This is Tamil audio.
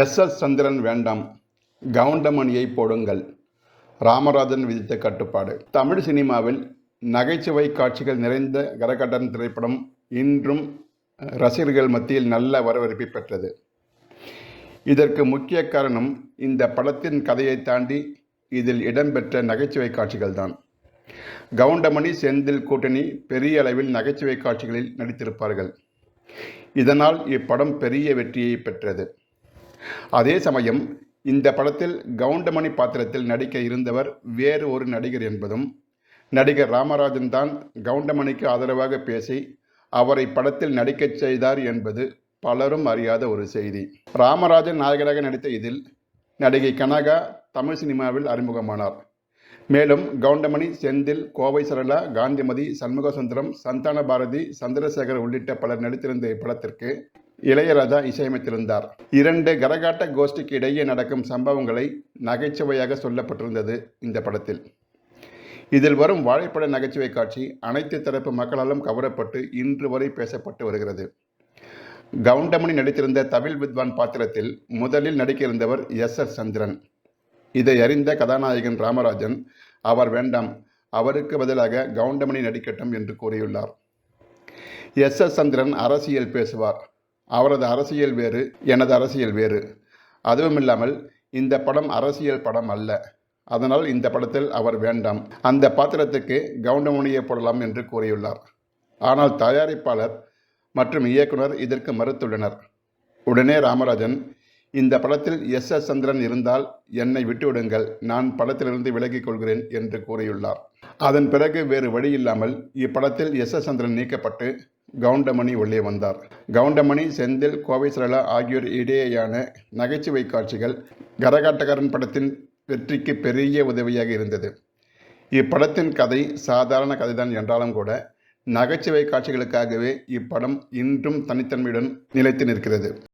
எஸ் எஸ் சந்திரன் வேண்டாம். கவுண்டமணியை போடுங்கள். ராமராஜன் விதித்த கட்டுப்பாடு. தமிழ் சினிமாவில் நகைச்சுவை காட்சிகள் நிறைந்த கரகட்டன் திரைப்படம் இன்றும் ரசிகர்கள் மத்தியில் நல்ல வரவேற்பை பெற்றது. இதற்கு முக்கிய காரணம் இந்த படத்தின் கதையை தாண்டி இதில் இடம்பெற்ற நகைச்சுவை காட்சிகள் தான். கவுண்டமணி செந்தில் கூட்டணி பெரிய அளவில் நகைச்சுவை காட்சிகளில் நடித்திருப்பார்கள். இதனால் இப்படம் பெரிய வெற்றியை பெற்றது. அதே சமயம் இந்த படத்தில் கவுண்டமணி பாத்திரத்தில் நடிக்க இருந்தவர் வேறு ஒரு நடிகர் என்பதும் நடிகர் ராமராஜன் தான் கவுண்டமணிக்கு ஆதரவாக பேசி அவரை படத்தில் நடிக்கச் செய்தார் என்பது பலரும் அறியாத ஒரு செய்தி. ராமராஜன் நாயகராக நடித்த இதில் நடிகை கனகா தமிழ் சினிமாவில் அறிமுகமானார். மேலும் கவுண்டமணி செந்தில் கோவை சரளா காந்திமதி சண்முகசுந்தரம் சந்தான பாரதி சந்திரசேகர் உள்ளிட்ட பலர் நடித்திருந்த இப்படத்திற்கு இளையராஜா இசையமைத்திருந்தார். இரண்டு கரகாட்ட கோஷ்டிக்கு இடையே நடக்கும் சம்பவங்களை நகைச்சுவையாக சொல்லப்பட்டிருந்தது இந்த படத்தில். இதில் வரும் வாழைப்பட நகைச்சுவை காட்சி அனைத்து தரப்பு மக்களாலும் கவரப்பட்டு இன்று வரை பேசப்பட்டு வருகிறது. கவுண்டமணி நடித்திருந்த தவில் வித்வான் பாத்திரத்தில் முதலில் நடிக்க இருந்தவர் எஸ் எஸ் சந்திரன். இதை அறிந்த கதாநாயகன் ராமராஜன் அவர் வேண்டாம் அவருக்கு பதிலாக கவுண்டமணி நடிக்கட்டும் என்று கூறியுள்ளார். எஸ் எஸ் சந்திரன் அரசியல் பேசுவார். அவரது அரசியல் வேறு எனது அரசியல் வேறு. அதுவும் இல்லாமல் இந்த படம் அரசியல் படம் அல்ல. அதனால் இந்த படத்தில் அவர் வேண்டாம். அந்த பாத்திரத்துக்கு கவுண்டமணியை போடலாம் என்று கூறியுள்ளார். ஆனால் தயாரிப்பாளர் மற்றும் இயக்குனர் இதற்கு மறுத்துள்ளனர். உடனே ராமராஜன் இந்த படத்தில் எஸ் எஸ் சந்திரன் இருந்தால் என்னை விட்டுவிடுங்கள். நான் படத்திலிருந்து விலகிக் கொள்கிறேன் என்று கூறியுள்ளார். அதன் பிறகு வேறு வழி இல்லாமல் இப்படத்தில் எஸ் எஸ் சந்திரன் நீக்கப்பட்டு கவுண்டமணி உள்ளே வந்தார். கவுண்டமணி செந்தில் கோவை சரளா ஆகியோர் இடையேயான நகைச்சுவை காட்சிகள் கரகாட்டக்காரன் படத்தின் வெற்றிக்கு பெரிய உதவியாக இருந்தது. இப்படத்தின் கதை சாதாரண கதைதான் என்றாலும் கூட நகைச்சுவை காட்சிகளுக்காகவே இப்படம் இன்றும் தனித்தன்மையுடன் நிலைத்து நிற்கிறது.